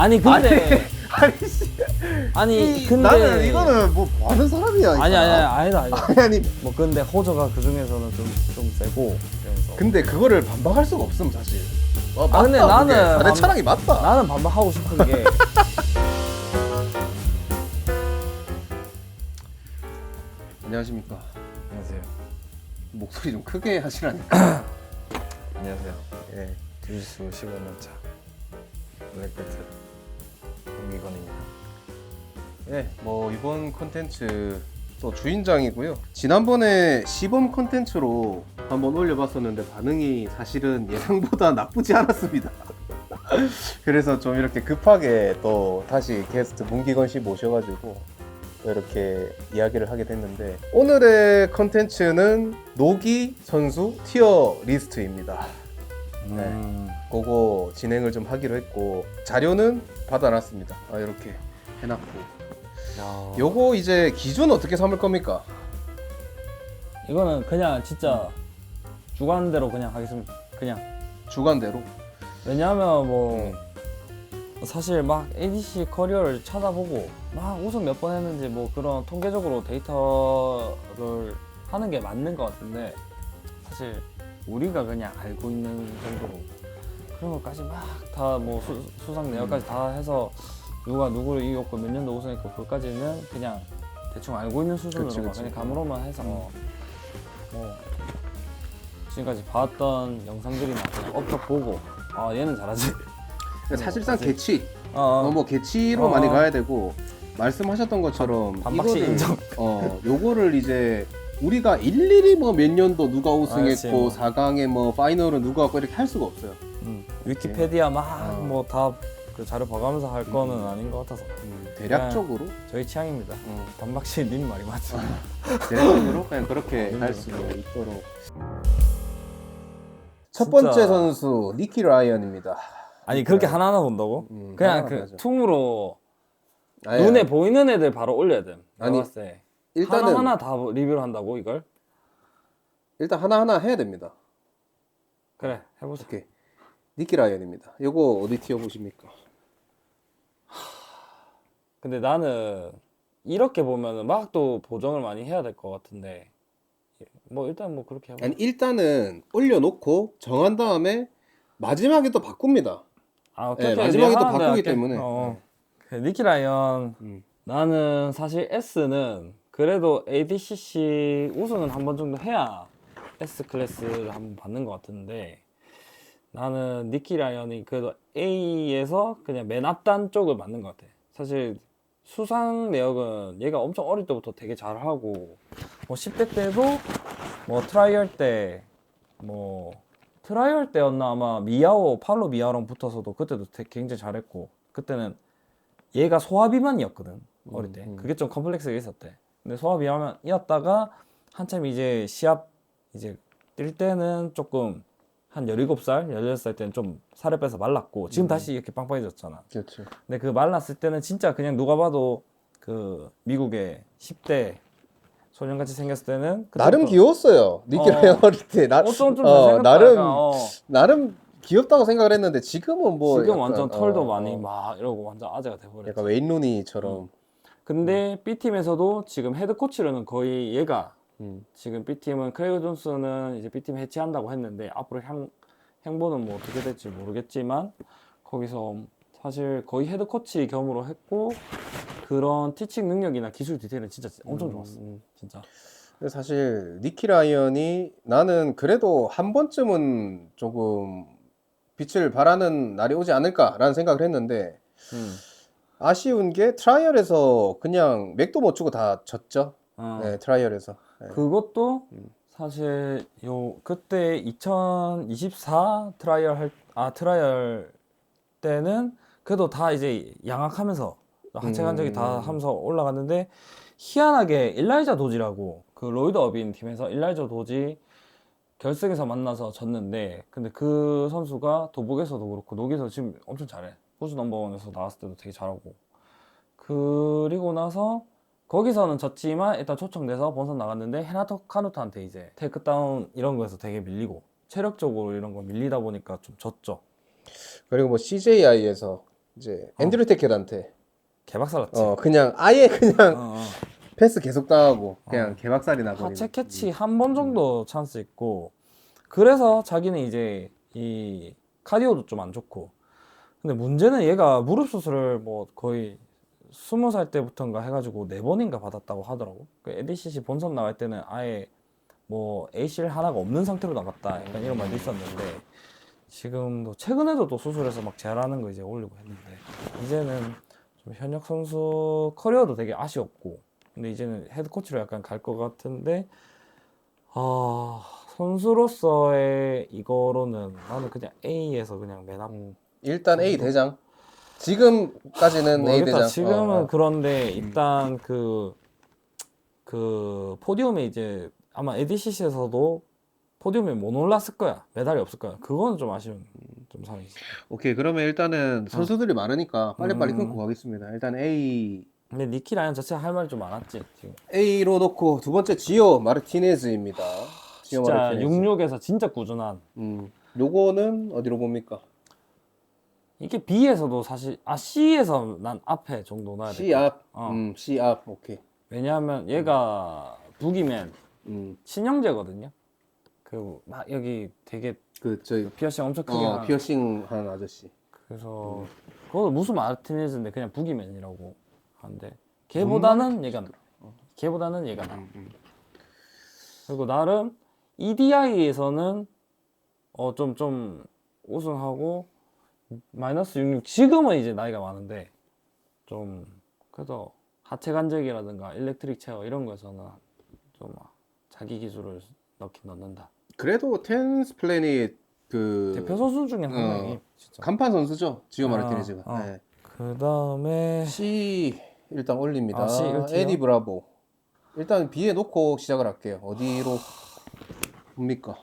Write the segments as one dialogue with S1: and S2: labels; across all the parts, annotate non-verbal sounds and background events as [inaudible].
S1: 아니 근데 [laughs]
S2: 아니 씨.
S1: 아니,
S2: 이-
S1: 근데
S2: 나는 이거는 뭐 하는 사람이야.
S1: 아니
S2: 이거.
S1: 아니 아니다 아니다. [laughs]
S2: 아니 아니.
S1: 뭐 근데 호저가 그 중에서는 좀 좀 세고 그래서
S2: 근데 그거를 반박할 수가 없음 사실. 어,
S1: 아, 근데
S2: 맞다, 그게.
S1: 나는
S2: 아, 내
S1: 반-
S2: 차량이 맞다.
S1: 나는 반박하고 싶은 게 [laughs]
S2: 안녕하십니까.
S1: 안녕하세요.
S2: 목소리 좀 크게 하시라니까. [clears throat]
S1: 안녕하세요.
S2: 예.
S1: 주짓수 15년차 블랙벨트 김기건입니다.
S2: 네, 뭐 이번 콘텐츠 또 주인장이고요. 지난번에 시범 콘텐츠로 한번 올려봤었는데 반응이 사실은 예상보다 [laughs] 나쁘지 않았습니다. [laughs] 그래서 좀 이렇게 급하게 또 다시 게스트 문기건 씨 모셔가지고 또 이렇게 이야기를 하게 됐는데 오늘의 콘텐츠는 노기 선수 티어 리스트입니다. 네.
S1: 음,
S2: 그거 진행을 좀 하기로 했고 자료는 받아놨습니다. 아, 이렇게 해놨고
S1: 야,
S2: 요거 이제 기준 어떻게 삼을 겁니까?
S1: 이거는 그냥 진짜 주관대로 그냥 하겠습니다. 그냥
S2: 주관대로.
S1: 왜냐하면 뭐
S2: 음.
S1: 사실 막 ADC 커리어를 찾아보고 막 우승 몇 번 했는지 뭐 그런 통계적으로 데이터를 하는 게 맞는 것 같은데 사실 우리가 그냥 알고 있는 정도로 그런 것까지 막 다 뭐 수상 내역까지 다 해서 누가 누구를 이겼고 몇 년도 우승했고 그것까지는 그냥 대충 알고 있는 수준으로
S2: 그치,
S1: 막
S2: 그치.
S1: 그냥 감으로만 해서 뭐 지금까지 봤던 영상들이나 그냥 업적 보고 아 얘는 잘하지
S2: 사실상
S1: 맞지.
S2: 개취.
S1: 어,
S2: 어, 뭐 개취로
S1: 어.
S2: 많이 가야 되고 말씀하셨던 것처럼
S1: 반박시
S2: 이거를-
S1: 인정.
S2: 어, 요거를 이제 우리가 일일이 뭐 몇 년도 누가 우승했고
S1: 뭐.
S2: 4강에 뭐 파이널은 누가 왔고 이렇게 할 수가 없어요.
S1: 음, 위키페디아 막
S2: 어.
S1: 뭐다 그 자료 봐가면서 할 거는 아닌 것 같아서
S2: 음, 대략적으로
S1: 저희 취향입니다.
S2: 어,
S1: 단박시 님 말이 맞죠.
S2: 대략적으로 그냥 그렇게
S1: 어,
S2: 할수 있도록. 첫
S1: 진짜-
S2: 번째 선수 니키 라이언입니다.
S1: 아니 그렇게 하나하나 본다고?
S2: 음,
S1: 그냥
S2: 하나하나
S1: 그
S2: 봐야죠.
S1: 퉁으로
S2: 아니,
S1: 눈에 보이는 애들 바로 올려야 돼.
S2: 아니,
S1: 아니 봤을 때
S2: 일단은
S1: 하나 하나 다 리뷰를 한다고 이걸?
S2: 일단 하나 하나 해야 됩니다.
S1: 그래 해보자.
S2: 오케이. 니키 라이언입니다. 요거 어디 티어 보십니까?
S1: 근데 나는 이렇게 보면은 막 또 보정을 많이 해야 될 것 같은데 뭐 일단 뭐 그렇게 해봐.
S2: 아니 일단은 올려놓고 정한 다음에 마지막에 또 바꿉니다.
S1: 아,
S2: 네,
S1: 그렇게
S2: 마지막에 또 바꾸기. 때문에.
S1: 어. 그 니키 라이언
S2: 음.
S1: 나는 사실 S는 그래도 ADCC 우승은 한 번 정도 해야 S 클래스를 한번 받는 것 같은데 나는 니키 라이언이 그래도 A에서 그냥 맨 앞단 쪽을 맞는 것 같아. 사실 수상 내역은 얘가 엄청 어릴 때부터 되게 잘하고 뭐 10대 때도 뭐 트라이얼 때 뭐 트라이얼 때였나 아마 미야오 팔로 미야오랑 붙어서도 그때도 되게 굉장히 잘했고 그때는 얘가 소화비만이었거든 어릴 때
S2: 음, 음.
S1: 그게 좀 컴플렉스가 있었대 근데 소화비만이었다가 한참 이제 시합 이제 뛸 때는 조금 한 17살, 16살 때는 좀 살을 빼서 말랐고 지금
S2: 음.
S1: 다시 이렇게 빵빵해졌잖아
S2: 그렇죠.
S1: 근데 그 말랐을 때는 진짜 그냥 누가 봐도 그 미국의 10대 소년같이 생겼을 때는
S2: 나름 귀여웠어요. 니키
S1: 어.
S2: 어릴 때. 나,
S1: 어, 좀, 좀
S2: 어, 나름
S1: 어.
S2: 나름 귀엽다고 생각을 했는데 지금은 뭐
S1: 지금
S2: 약간,
S1: 완전 털도
S2: 어,
S1: 많이
S2: 어,
S1: 막 이러고 완전 아재가 돼버렸지
S2: 약간 웨인 루니처럼.
S1: 근데 B팀에서도 지금 헤드 코치로는 거의 얘가
S2: 음.
S1: 지금 B팀은 크레이그 존스는 이제 B팀 해체한다고 했는데 앞으로 향, 행보는 뭐 어떻게 될지 모르겠지만 거기서 사실 거의 헤드 코치 겸으로 했고 그런 티칭 능력이나 기술 디테일은 진짜 엄청 좋았어
S2: 음.
S1: 진짜
S2: 근데 사실 니키 라이언이 나는 그래도 한 번쯤은 조금 빛을 발하는 날이 오지 않을까라는 생각을 했는데
S1: 음.
S2: 아쉬운 게 트라이얼에서 그냥 맥도 못 주고 다 졌죠.
S1: 어.
S2: 네, 트라이얼에서. 네.
S1: 그것도
S2: 음.
S1: 사실 요 그때 2024 트라이얼 할 아 트라이얼 때는 그래도 다 이제 양악하면서 하체 간격이 다
S2: 음.
S1: 하면서 올라갔는데 희한하게 일라이자 도지라고 그 로이드 어빈 팀에서 일라이자 도지 결승에서 만나서 졌는데 근데 그 선수가 도복에서도 그렇고 녹에서 지금 엄청 잘해 호주 넘버원에서 나왔을 때도 되게 잘하고 그리고 나서 거기서는 졌지만 일단 초청돼서 본선 나갔는데 헤나토 카누트한테 이제 테이크다운 이런 거에서 되게 밀리고 체력적으로 이런 거 밀리다 보니까 좀 졌죠.
S2: 그리고 뭐 CJI에서 이제 앤드류 테켈한테
S1: 개박살났지.
S2: 어 그냥 아예 그냥
S1: 어, 어. [laughs]
S2: 패스 계속 당하고 그냥
S1: 어.
S2: 개박살이 나버리는.
S1: 하체 캐치 한 번 정도 찬스 있고 그래서 자기는 이제 이 카디오도 좀 안 좋고 근데 문제는 얘가 무릎 수술을 뭐 거의 스무 살 때부터인가 해가지고 네 번인가 받았다고 하더라고 그 ADCC 본선 나갈 때는 아예 뭐 ACL 하나가 없는 상태로 나갔다 약간 이런 말도 있었는데 지금도 최근에도 또 수술해서 막 잘하는 거 이제 올리고 했는데 이제는 좀 현역 선수 커리어도 되게 아쉬웠고 근데 이제는 헤드 코치로 약간 갈 것 같은데 아 선수로서의 이거로는 나는 그냥 A에서 그냥 맨 앞.
S2: 음, 일단 A 대장. 지금까지는 A
S1: 모르겠다.
S2: 대장.
S1: 지금은
S2: 어, 어.
S1: 그런데 일단 그, 그 포디움에 이제 아마 ADCC에서도 포디움에 못 올랐을 거야. 메달이 없을 거야. 그거는 좀 아쉬운 좀 상황이지.
S2: 오케이 그러면 일단은 선수들이 많으니까 빨리빨리
S1: 음.
S2: 끊고 가겠습니다. 일단 A
S1: 근데 니키 라이언 자체가 할 말이 좀 많았지 지금.
S2: A로 놓고 두 번째 지오 마르티네즈입니다. 지오
S1: 진짜
S2: 마르티네즈.
S1: 66에서 진짜 꾸준한
S2: 음. 요거는 어디로 봅니까?
S1: 이게 B에서도 사실 아 C에서 난 앞에 정도 놔야 돼.
S2: C 앞.
S1: 어.
S2: 음, C 앞. 오케이.
S1: 왜냐하면 얘가 부기맨
S2: 음.
S1: 신형제거든요. 그막 여기 되게
S2: 그 저희
S1: 피어싱 엄청 크게
S2: 어,
S1: 한
S2: 피어싱 한 아저씨.
S1: 그래서 그거 무슨 마르티네즈인데 그냥 부기맨이라고 하는데 걔보다는 얘가 나. 걔보다는 얘가 나.
S2: 음, 음.
S1: 그리고 나름 EDI에서는 어 좀 좀 우승하고 마이너스 66 지금은 이제 나이가 많은데 좀 그래도 하체 간절기라든가 일렉트릭 체어 이런 거에서는 좀 자기 기술을 넣긴 넣는다.
S2: 그래도 텐스 플래닛 그
S1: 대표 선수 중에 한
S2: 어.
S1: 명이 진짜.
S2: 간판 선수죠. 지오
S1: 아,
S2: 마르티네즈가.
S1: 어.
S2: 네.
S1: 그 다음에
S2: C 일단 올립니다.
S1: 아, C?
S2: 에디 브라보. 일단 B에 놓고 시작을 할게요. 어디로 봅니까?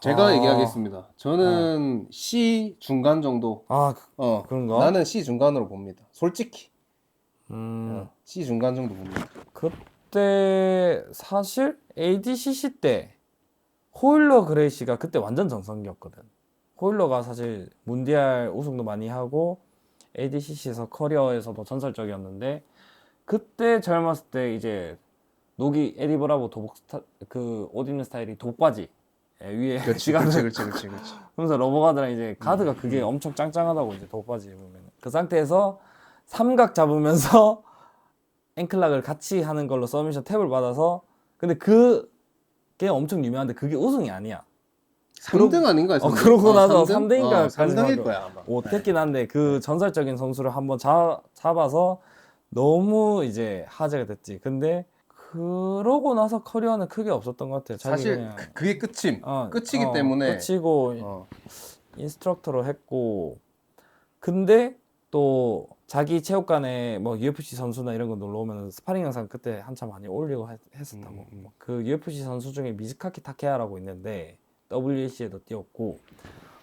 S2: 제가
S1: 아.
S2: 얘기하겠습니다. 저는 C 중간 정도.
S1: 아 그-
S2: 어,
S1: 그런가?
S2: 나는 C 중간으로 봅니다. 솔직히
S1: 음,
S2: 어, C 중간 정도 봅니다.
S1: 그때 사실 ADCC 때 호일러 그레이시가 그때 완전 정상기였거든. 호일러가 사실 문디알 우승도 많이 하고 ADCC에서 커리어에서도 전설적이었는데 그때 젊었을 때 이제 녹이 에디 브라보 도복 스타 그 옷 입는 스타일이 독바지 예, 위에
S2: 그렇지,
S1: 시간을
S2: 그렇지, 그렇지, 그렇지, [laughs] 그렇지.
S1: 그러면서 러버가드랑 이제 가드가 그게 엄청 짱짱하다고 이제 독바지 입으면 그 상태에서 삼각 잡으면서 [laughs] 앵클락을 같이 하는 걸로 서미션 탭을 받아서 근데 그게 엄청 유명한데 그게 우승이 아니야.
S2: 3등 아닌가?
S1: 어, 그러고 나서 3등 인가
S2: 어, 3등일 거야 아마.
S1: 오택긴 한데 그 전설적인 선수를 한번 잡, 잡아서 너무 이제 화제가 됐지. 근데 그러고 나서 커리어는 크게 없었던 것 같아요 자기
S2: 사실
S1: 그냥
S2: 그- 그게 끝임.
S1: 어,
S2: 끝이기
S1: 어,
S2: 때문에.
S1: 끝이고
S2: 어.
S1: 인스트럭터로 했고 근데 또 자기 체육관에 뭐 UFC 선수나 이런 거 놀러 오면 스파링 영상 그때 한참 많이 올리고 했, 었다고
S2: 음, 음.
S1: 그 UFC 선수 중에 미즈카키 타케아라고 있는데 WEC에도 뛰었고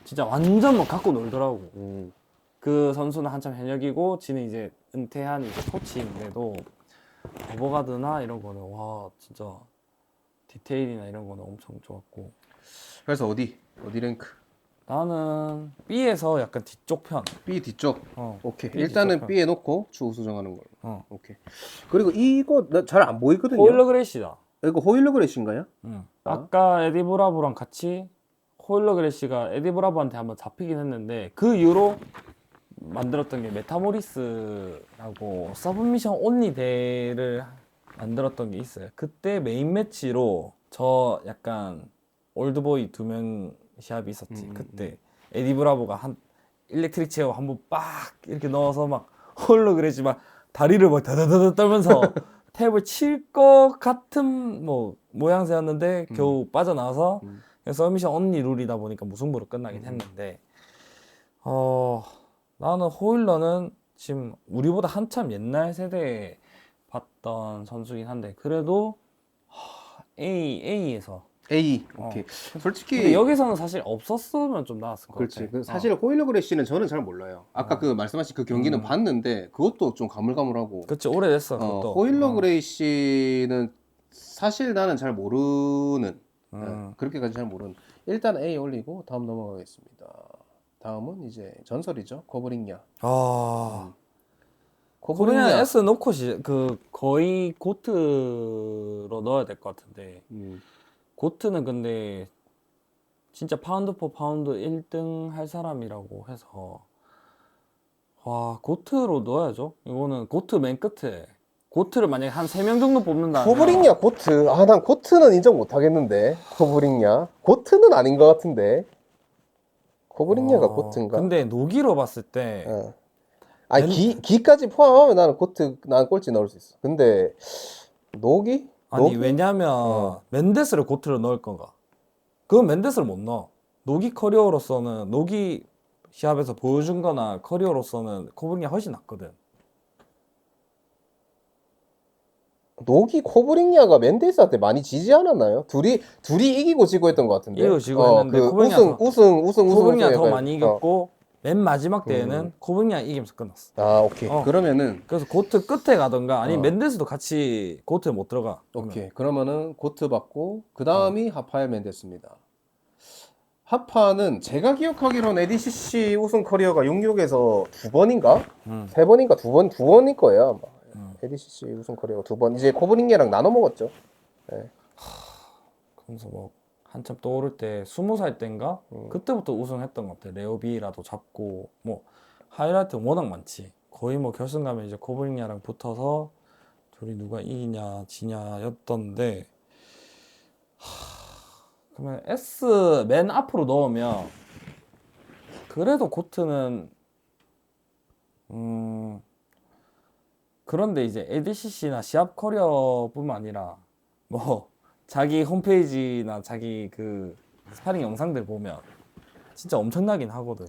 S1: 진짜 완전 뭐 갖고 놀더라고
S2: 음.
S1: 그 선수는 한참 현역이고 지는 이제 은퇴한 이제 코치인데도 어버가드나 이런 거는 와 진짜 디테일이나 이런 거는 엄청 좋았고
S2: 그래서 어디? 어디 랭크?
S1: 나는 B에서 약간 뒤쪽 편.
S2: B 뒤쪽.
S1: 어.
S2: 오케이.
S1: B
S2: 일단은
S1: 뒤쪽 편.
S2: B에 놓고 추후 수정하는 걸로.
S1: 어.
S2: 오케이. 그리고 이거 잘 안 보이거든요.
S1: 호일러 그레이시다.
S2: 이거 호일러 그레이신가요?
S1: 응.
S2: 어?
S1: 아까 에디 브라보랑 같이 호일러 그레이시가 에디 브라보한테 한번 잡히긴 했는데 그 이후로 만들었던 게 메타모리스라고 서브미션 온리 대를 만들었던 게 있어요. 그때 메인 매치로 저 약간 올드보이 두 명 시합이 있었지.
S2: 음,
S1: 그때 에디 브라보가 한 일렉트릭 체어 한 번 빡 이렇게 넣어서 막 홀로 그랬지 막 다리를 막 다다다다 떨면서 [laughs] 탭을 칠 것 같은 뭐 모양새였는데 겨우 빠져나와서
S2: 음.
S1: 서미션 언니 룰이다 보니까 무승부로 끝나긴 했는데 어 나는 호일러는 지금 우리보다 한참 옛날 세대에 봤던 선수긴 한데 그래도 하, A A에서
S2: A.
S1: 어.
S2: 오케이. 솔직히
S1: 근데 여기서는 사실 없었으면 좀 나았을 것
S2: 그렇지.
S1: 같아.
S2: 그
S1: 어.
S2: 사실 호일러 그레이시는 저는 잘 몰라요. 아까
S1: 어.
S2: 그 말씀하신 그 경기는
S1: 음.
S2: 봤는데 그것도 좀 가물가물하고.
S1: 그치 오래됐어
S2: 어,
S1: 그것도.
S2: 호일러
S1: 어.
S2: 그레이시는 사실 나는 잘 모르는.
S1: 음.
S2: 네, 그렇게까지 잘 모르는. 일단 A 올리고 다음 넘어가겠습니다. 다음은 이제 전설이죠. 코브링야.
S1: 아
S2: 코브링야.
S1: 코브리냐 S 놓고 시, 그 거의 고트로 넣어야 될 것 같은데
S2: 음.
S1: 고트는 근데 진짜 파운드 포 파운드 1등 할 사람이라고 해서 와 고트로 넣어야죠. 이거는 고트 맨 끝에 고트를 만약에 한 3명 정도 뽑는다.
S2: 코브링야 고트. 아, 난 고트는 인정 못 하겠는데. 코브링야. 고트는 아닌 것 같은데. 코브링야가 고트인가?
S1: 어, 근데 노기로 봤을 때
S2: 어. 아니
S1: 맨-
S2: 기 기까지 포함하면 나는 고트 난 꼴찌 넣을 수 있어. 근데 녹이?
S1: 아니
S2: 녹이?
S1: 왜냐면
S2: 어.
S1: 멘데스를 고트로 넣을 건가? 그건 멘데스를 못 넣어. 노기 커리어로서는 노기 시합에서 보여준 거나 커리어로서는 코브링이 훨씬 낫거든.
S2: 녹이 코브링야가 멘데스한테 많이 지지 않았나요? 둘이 둘이 이기고 지고 했던 것 같은데.
S1: 이기고 지고
S2: 어,
S1: 했는데
S2: 그 우승 우승 우승 우승 우승
S1: 더
S2: 약간-
S1: 많이
S2: 어.
S1: 이겼고 맨 마지막 대회는
S2: 음.
S1: 코브링이가 이기면서 끝났어.
S2: 아 오케이.
S1: 어.
S2: 그러면은
S1: 그래서 고트 끝에 가던가 아니
S2: 어.
S1: 멘데스도 같이 고트에 못 들어가. 그러면.
S2: 오케이. 그러면은 고트 받고 그 다음이 하파의 멘데스입니다. 하파는 제가 기억하기로는 ADCC 우승 커리어가 66에서 두 번인가?
S1: 음.
S2: 세 번인가 두 번, 두 번일 거예요 아마.
S1: 음.
S2: ADCC 우승 커리어가 두 번. 이제 코브링야랑 나눠 먹었죠.
S1: 그래서 뭐 한참 떠오를 때 스무 살 때인가
S2: 음.
S1: 그때부터 우승했던 것 같아. 레오비라도 잡고 뭐 하이라이트 워낙 많지. 거의 뭐 결승 가면 이제 코브링야랑 붙어서 둘이 누가 이기냐 지냐였던데. 하... 그러면 S 맨 앞으로 넣으면 그래도 고트는 음 그런데 이제 ADCC나 시합 커리어뿐만 아니라 뭐 자기 홈페이지나 자기 그 스파링 영상들 보면 진짜 엄청나긴 하거든.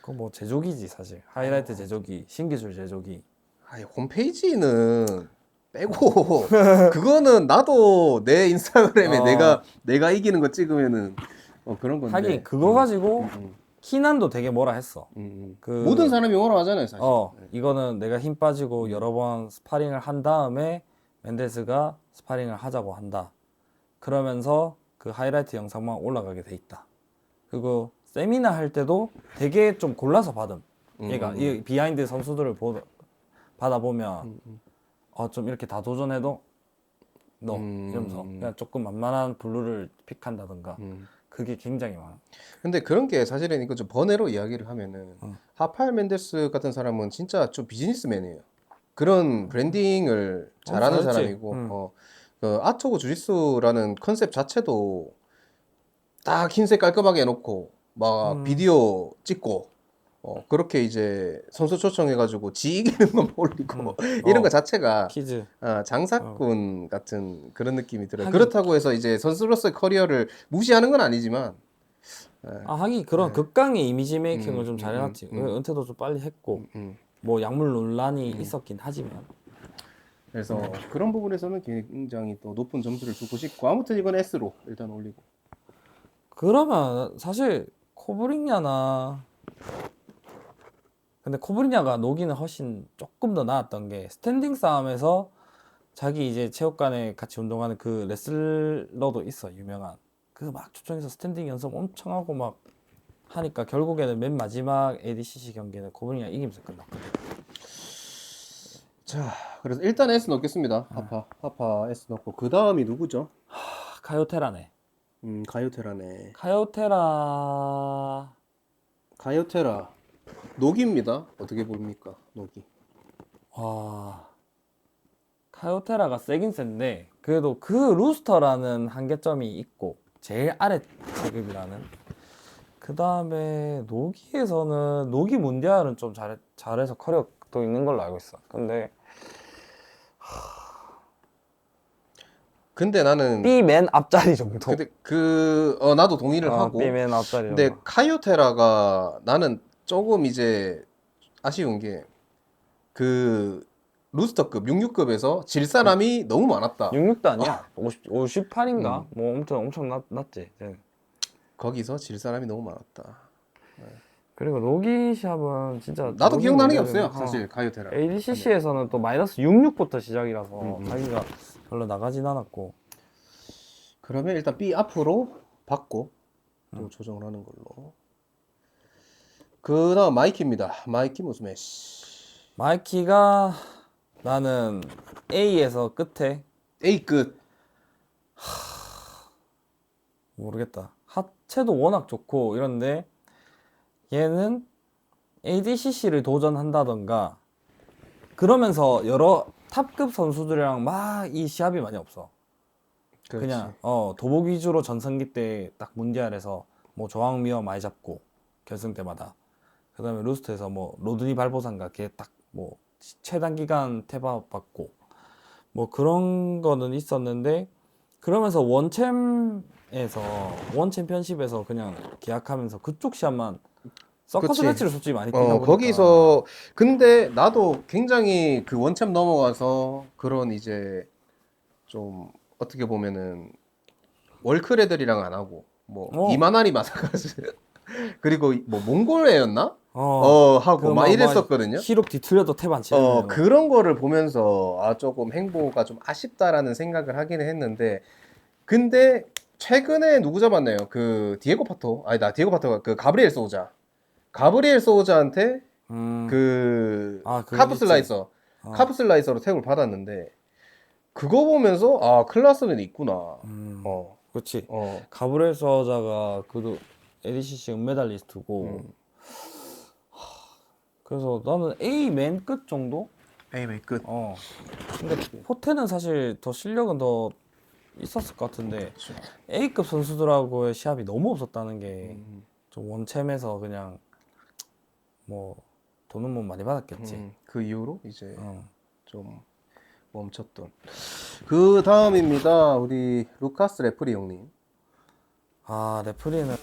S1: 그거 뭐 제조기지 사실. 하이라이트 제조기, 신기술 제조기.
S2: 아니 홈페이지는 빼고 [laughs] 그거는 나도 내 인스타그램에
S1: 어.
S2: 내가 내가 이기는 거 찍으면은 어, 그런 건데.
S1: 하긴 그거 가지고
S2: 음,
S1: 키난도 되게 뭐라 했어.
S2: 음, 음.
S1: 그
S2: 모든 사람이 뭐라 하잖아요, 사실.
S1: 어 이거는 내가 힘 빠지고 여러 번 스파링을 한 다음에 멘데스가 스파링을 하자고 한다. 그러면서 그 하이라이트 영상만 올라가게 돼 있다. 그리고 세미나 할 때도 되게 좀 골라서 받음.
S2: 음,
S1: 얘가
S2: 음,
S1: 이 비하인드 선수들을 보, 받아보면. 어, 좀 이렇게 다 도전해도 너
S2: 음.
S1: 이러면서 그냥 조금 만만한 블루를 픽한다던가
S2: 음.
S1: 그게 굉장히 많아.
S2: 근데 그런 게 사실은 이거 좀 번외로 이야기를 하면은
S1: 어.
S2: 하팔 멘데스 같은 사람은 진짜 좀 비즈니스맨이에요. 그런 브랜딩을 잘하는
S1: 어, 잘했지.
S2: 사람이고,
S1: 음.
S2: 어, 그 아토고 주짓수라는 컨셉 자체도 딱 흰색 깔끔하게 해놓고 막
S1: 음.
S2: 비디오 찍고 어, 그렇게 이제 선수 초청해가지고 지 이기는 건 올리고
S1: 음. [laughs]
S2: 이런
S1: 어.
S2: 거 자체가
S1: 키즈.
S2: 아, 장사꾼 같은 그런 느낌이 들어요.
S1: 하긴-
S2: 그렇다고 해서 이제 선수로서의 커리어를 무시하는 건 아니지만
S1: 아 하긴 그런 극강의 이미지 메이킹을
S2: 음,
S1: 좀
S2: 음,
S1: 잘해놨지.
S2: 음, 음.
S1: 은퇴도 좀 빨리 했고
S2: 음.
S1: 뭐 약물 논란이
S2: 음.
S1: 있었긴 하지만
S2: 그래서 그런 부분에서는 굉장히 또 높은 점수를 주고 싶고 아무튼 이건 S로 일단 올리고
S1: 그러면 사실 코브링야나 근데 코브링야가 노기는 훨씬 조금 더 나았던 게 스탠딩 싸움에서 자기 이제 체육관에 같이 운동하는 그 레슬러도 있어 유명한 그 막 초청해서 스탠딩 연습 엄청 하고 막 하니까 결국에는 맨 마지막 ADCC 경기는 코브링야 이기면서 끝났거든.
S2: 자 그래서 일단 S 넣겠습니다
S1: 아.
S2: 하파 하파 S 넣고 그 다음이 누구죠?
S1: 하, 카요테라네.
S2: 음 가요테라네
S1: 카요테라
S2: 가요테라 녹입니다. 어떻게 봅니까? 녹이.
S1: 와 카요테라가 세긴 센데 그래도 그 루스터라는 한계점이 있고 제일 아래 체급이라는. 그 다음에 노기에서는 노기 문디알은 좀 잘해, 잘해서 커리어도 있는 걸로 알고 있어. 근데
S2: 근데 나는
S1: B 맨 앞자리 정도.
S2: 근데 그 어, 나도 동의를
S1: 어,
S2: 하고.
S1: B 맨 앞자리
S2: 근데
S1: 정도.
S2: 카요테라가 나는 조금 이제 아쉬운 게그 루스터급 66급에서 질 사람이 너무 많았다
S1: 66도 아니야 50, 58인가
S2: 음.
S1: 뭐 아무튼 엄청 낮, 낮지 네.
S2: 거기서 질 사람이 너무 많았다
S1: 그리고 노기 시합은 진짜
S2: 나도 기억나는 게 없어요
S1: 어.
S2: 사실 가요테라
S1: ADCC에서는 또 마이너스 66부터 시작이라서
S2: 음, 음.
S1: 자기가 별로 나가진 않았고
S2: 그러면 일단 B 앞으로 받고 또
S1: 음.
S2: 조정을 하는 걸로 그 다음 마이키입니다. 마이키 무스매시.
S1: 마이키가 나는 A에서 끝에
S2: A 끝.
S1: 모르겠다. 하체도 워낙 좋고 이런데 얘는 ADCC를 도전한다던가 그러면서 여러 탑급 선수들이랑 막 이 시합이 많이 없어.
S2: 그렇지.
S1: 그냥 어 도복 위주로 전성기 때 딱 문디알에서 뭐 조항미와 많이 잡고 결승 때마다 그다음에 루스트에서 뭐 로드니 발보상가 걔딱 뭐 최단 기간 태밥 받고 뭐 그런 거는 있었는데 그러면서 원챔에서 원 챔피언십에서 그냥 계약하면서 그쪽 시합만 서커스. 매치를 솔직히 많이 뛰다
S2: 어,
S1: 보니까
S2: 거기서 근데 나도 굉장히 그 원챔 넘어가서 그런 이제 좀 어떻게 보면은 월클 애들이랑 안 하고 뭐
S1: 어.
S2: 이만하리 마사카즈 [laughs] 그리고 뭐 몽골 애였나?
S1: 어,
S2: 어, 하고 그막
S1: 막-
S2: 이랬었거든요.
S1: 히록 뒤틀려도 탭안 치는
S2: 어, 그런 거를 보면서 아 조금 행보가 좀 아쉽다라는 생각을 하기는 했는데 근데 최근에 누구 잡았나요? 그 디에고 파토 아니다 디에고 파토가 그 가브리엘 소우자 가브리엘 소우자한테
S1: 음,
S2: 그
S1: 아, 그거
S2: 카프
S1: 있지.
S2: 슬라이서
S1: 어.
S2: 카프 슬라이서로 태그를 받았는데 그거 보면서 아 클라스는 있구나
S1: 음,
S2: 어,
S1: 그렇지.
S2: 어.
S1: 가브리엘 서자가 그도 ADCC 은메달리스트고
S2: 음.
S1: 그래서 나는 A 맨 끝 정도?
S2: 에이메이 끝
S1: 어. 근데 포테는 사실 더 실력은 더 있었을 것 같은데 A급 선수들하고의 시합이 너무 없었다는 게 좀
S2: 음,
S1: 원챔에서 그냥 뭐 돈은 뭐 많이 받았겠지.
S2: 음, 그 이후로 이제
S1: 어.
S2: 좀 멈췄던 그 다음입니다 우리 루카스 레프리 형님
S1: 아 레프리는